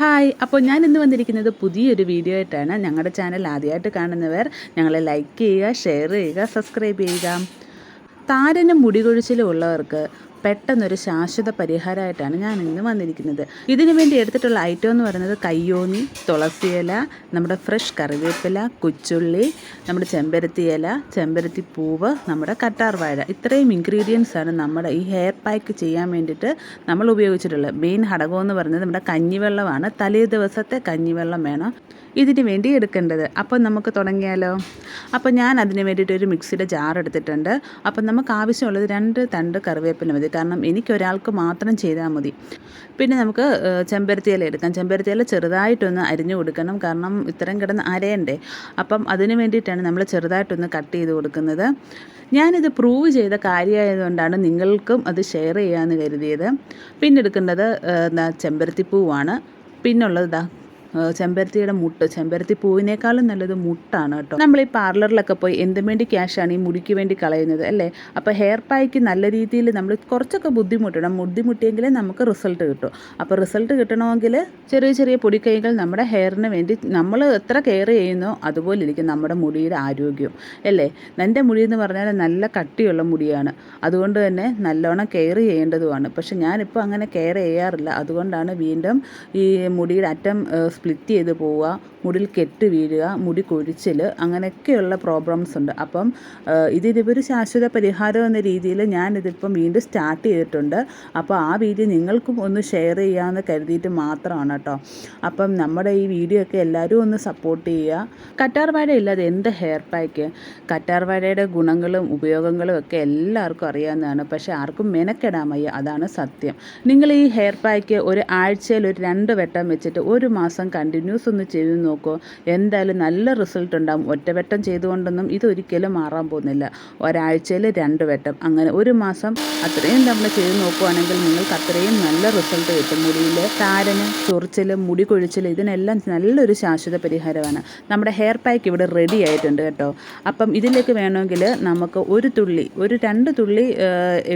Hi അപ്പോൾ ഞാൻ ഇന്ന് വന്നിരിക്കുന്നത് പുതിയൊരു വീഡിയോ ആയിട്ടാണ്. ഞങ്ങളുടെ ചാനൽ ആദ്യമായിട്ട് കാണുന്നവർ ഞങ്ങളെ ലൈക്ക് ചെയ്യുക ഷെയർ ചെയ്യുക സബ്സ്ക്രൈബ് ചെയ്യുക. താരനും മുടികൊഴിച്ചിലും ഉള്ളവർക്ക് പെട്ടെന്നൊരു ശാശ്വത പരിഹാരമായിട്ടാണ് ഞാൻ ഇന്ന് വന്നിരിക്കുന്നത്. ഇതിനു വേണ്ടി എടുത്തിട്ടുള്ള ഐറ്റം എന്ന് പറയുന്നത് കയ്യോന്നി തുളസിയില നമ്മുടെ ഫ്രഷ് കറിവേപ്പില കുച്ചുള്ളി നമ്മുടെ ചെമ്പരത്തി ഇല ചെമ്പരത്തി പൂവ് നമ്മുടെ കറ്റാർവാഴ. ഇത്രയും ഇൻഗ്രീഡിയൻസ് ആണ് നമ്മുടെ ഈ ഹെയർ പാക്ക് ചെയ്യാൻ വേണ്ടിയിട്ട് നമ്മൾ ഉപയോഗിച്ചിട്ടുള്ളത്. മെയിൻ ഘടകം എന്ന് പറയുന്നത് നമ്മുടെ കഞ്ഞിവെള്ളമാണ്. തലേ ദിവസത്തെ കഞ്ഞിവെള്ളം വേണം. ഇതിന് വേണ്ടി എടുക്കേണ്ടത്. അപ്പം നമുക്ക് തുടങ്ങിയാലോ? അപ്പോൾ ഞാൻ അതിന് വേണ്ടിയിട്ട് ഒരു മിക്സിയുടെ ജാർ എടുത്തിട്ടുണ്ട്. അപ്പം നമുക്ക് ആവശ്യമുള്ളത് രണ്ട് തണ്ട് കറിവേപ്പിന് മതി. കാരണം എനിക്കൊരാൾക്ക് മാത്രം ചെയ്താൽ മതി. പിന്നെ നമുക്ക് ഏഹ്, ചെമ്പരത്തി ഇല എടുക്കാം. ചെമ്പരത്തി ഇല ചെറുതായിട്ടൊന്ന് അരിഞ്ഞു കൊടുക്കണം. കാരണം ഇത്രയും കിടന്ന് അരയണ്ടേ. അപ്പം അതിന് വേണ്ടിയിട്ടാണ് നമ്മൾ ചെറുതായിട്ടൊന്ന് കട്ട് ചെയ്ത് കൊടുക്കുന്നത്. ഞാനിത് പ്രൂവ് ചെയ്ത കാര്യമായതുകൊണ്ടാണ് നിങ്ങൾക്കും അത് ഷെയർ ചെയ്യാമെന്ന് കരുതിയത്. പിന്നെ എടുക്കേണ്ടത് എന്താ ചെമ്പരത്തിപ്പൂവാണ്. പിന്നുള്ളത് ഇതാ ചെമ്പരത്തിയുടെ മുട്ട്. ചെമ്പരത്തി പൂവിനേക്കാളും നല്ലത് മുട്ടാണ് കേട്ടോ. നമ്മൾ ഈ പാർലറിലൊക്കെ പോയി എന്തിനു വേണ്ടി ക്യാഷാണ് ഈ മുടിക്ക് വേണ്ടി കളയുന്നത് അല്ലേ? അപ്പോൾ ഹെയർ പായ്ക്ക് നല്ല രീതിയിൽ നമ്മൾ കുറച്ചൊക്കെ ബുദ്ധിമുട്ടണം ബുദ്ധിമുട്ടിയെങ്കിലേ നമുക്ക് റിസൾട്ട് കിട്ടും. അപ്പോൾ റിസൾട്ട് കിട്ടണമെങ്കിൽ ചെറിയ ചെറിയ പൊടിക്കൈകൾ നമ്മുടെ ഹെയറിന് വേണ്ടി നമ്മൾ എത്ര കെയർ ചെയ്യുന്നോ അതുപോലെ ഇരിക്കും നമ്മുടെ മുടിയുടെ ആരോഗ്യം അല്ലേ? എന്റെ മുടി എന്ന് പറഞ്ഞാൽ നല്ല കട്ടിയുള്ള മുടിയാണ്. അതുകൊണ്ട് തന്നെ നല്ലോണം കെയർ ചെയ്യേണ്ടതുമാണ്. പക്ഷെ ഞാനിപ്പോൾ അങ്ങനെ കെയർ ചെയ്യാറില്ല. അതുകൊണ്ടാണ് വീണ്ടും ഈ മുടിയുടെ അറ്റം സ്പ്ലിറ്റ് ചെയ്ത് പോവുക. മുടിയിൽ കെട്ട് വീഴുക മുടി കൊഴിച്ചിൽ അങ്ങനെയൊക്കെയുള്ള പ്രോബ്ലംസ് ഉണ്ട്. അപ്പം ഇതിനിപ്പോൾ ശാശ്വത പരിഹാരം എന്ന രീതിയിൽ ഞാനിതിപ്പം വീണ്ടും സ്റ്റാർട്ട് ചെയ്തിട്ടുണ്ട്. അപ്പോൾ ആ വീഡിയോ നിങ്ങൾക്കും ഒന്ന് ഷെയർ ചെയ്യാമെന്ന് കരുതിയിട്ട് മാത്രമാണ് കേട്ടോ അപ്പം നമ്മുടെ ഈ വീഡിയോ ഒക്കെ എല്ലാവരും ഒന്ന് സപ്പോർട്ട് ചെയ്യുക. കറ്റാർ വാഴ ഇല്ലാതെ എന്ത് ഹെയർ പാക്ക് കറ്റാർ വാഴയുടെ ഗുണങ്ങളും ഉപയോഗങ്ങളും ഒക്കെ എല്ലാവർക്കും അറിയാവുന്നതാണ്. പക്ഷേ ആർക്കും മെനക്കെടാൻ വയ്യ. അതാണ് സത്യം. നിങ്ങൾ ഈ ഹെയർ പാക്ക് ഒരു ആഴ്ചയിൽ ഒരു രണ്ട് വട്ടം വെച്ചിട്ട് ഒരു മാസം കണ്ടിന്യൂസ് ഒന്ന് ചെയ്ത് നോക്കൂ. എന്തായാലും നല്ല റിസൾട്ട് ഉണ്ടാകും ഒറ്റവട്ടം ചെയ്തുകൊണ്ടൊന്നും ഇതൊരിക്കലും മാറാൻ പോകുന്നില്ല. ഒരാഴ്ചയിൽ രണ്ട് വട്ടം. അങ്ങനെ ഒരു മാസം അത്രയും തവണ ചെയ്ത് നോക്കുവാണെങ്കിൽ നിങ്ങൾക്ക് അത്രയും നല്ല റിസൾട്ട് കിട്ടും. മുടിയിൽ താരന് ചൊറിച്ചിൽ മുടി കൊഴിച്ചിൽ ഇതിനെല്ലാം നല്ലൊരു ശാശ്വത പരിഹാരമാണ്. നമ്മുടെ ഹെയർ പാക്ക് ഇവിടെ റെഡി ആയിട്ടുണ്ട് കേട്ടോ. അപ്പം ഇതിലേക്ക് വേണമെങ്കിൽ നമുക്ക് ഒരു തുള്ളി ഒരു രണ്ട് തുള്ളി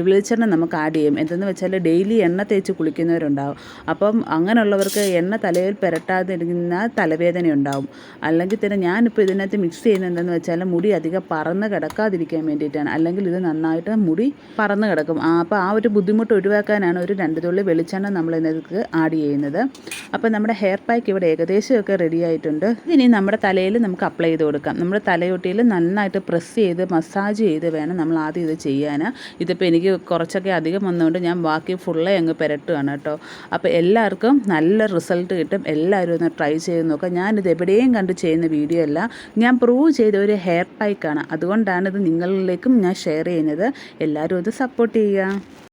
വെളിച്ചെണ്ണ നമുക്ക് ആഡ് ചെയ്യും. എന്തെന്ന് വെച്ചാൽ ഡെയിലി എണ്ണ തേച്ച് കുളിക്കുന്നവരുണ്ടാവും. അപ്പം അങ്ങനെയുള്ളവർക്ക് എണ്ണ തലയിൽ പുരട്ടാതിരുന്ന തലവേദന ഉണ്ടാവും അല്ലെങ്കിൽ തന്നെ ഞാനിപ്പോൾ ഇതിനകത്ത് മിക്സ് ചെയ്യുന്നത് എന്താണെന്ന് വെച്ചാൽ മുടി അധികം പറന്ന് കിടക്കാതിരിക്കാൻ വേണ്ടിയിട്ടാണ്. അല്ലെങ്കിൽ ഇത് നന്നായിട്ട് മുടി പറന്ന് കിടക്കും. അപ്പോൾ ആ ഒരു ബുദ്ധിമുട്ട് ഒഴിവാക്കാനാണ് ഒരു രണ്ട് തുള്ളി വെളിച്ചെണ്ണ നമ്മൾ ഇതിനകത്ത് ആഡ് ചെയ്യുന്നത്. അപ്പോൾ നമ്മുടെ ഹെയർ പാക്ക് ഇവിടെ ഏകദേശമൊക്കെ റെഡി ആയിട്ടുണ്ട്. ഇനി നമ്മുടെ തലയിൽ നമുക്ക് അപ്ലൈ ചെയ്ത് കൊടുക്കാം. നമ്മുടെ തലയൊട്ടിയിൽ നന്നായിട്ട് പ്രസ് ചെയ്ത് മസാജ് ചെയ്ത് വേണം നമ്മൾ ആദ്യം ഇത് ചെയ്യാൻ. ഇതിപ്പോൾ എനിക്ക് കുറച്ചൊക്കെ അധികം വന്നുകൊണ്ട് ഞാൻ ബാക്കി ഫുള്ളേ അങ്ങ് പുരട്ടുകയാണ് കേട്ടോ. അപ്പോൾ എല്ലാവർക്കും നല്ല റിസൾട്ട് കിട്ടും. എല്ലാവരും ഒന്ന് ട്രൈ ചെയ്ത് നോക്കാം ഞാനിത് എവിടെയും കണ്ട് ചെയ്യുന്ന വീഡിയോ അല്ല. ഞാൻ പ്രൂവ് ചെയ്ത ഒരു ഹെയർ പാക്കാണ് അതുകൊണ്ടാണ് ഇത് നിങ്ങളിലേക്കും ഞാൻ ഷെയർ ചെയ്യുന്നത്. എല്ലാവരും ഇത് സപ്പോർട്ട് ചെയ്യുക.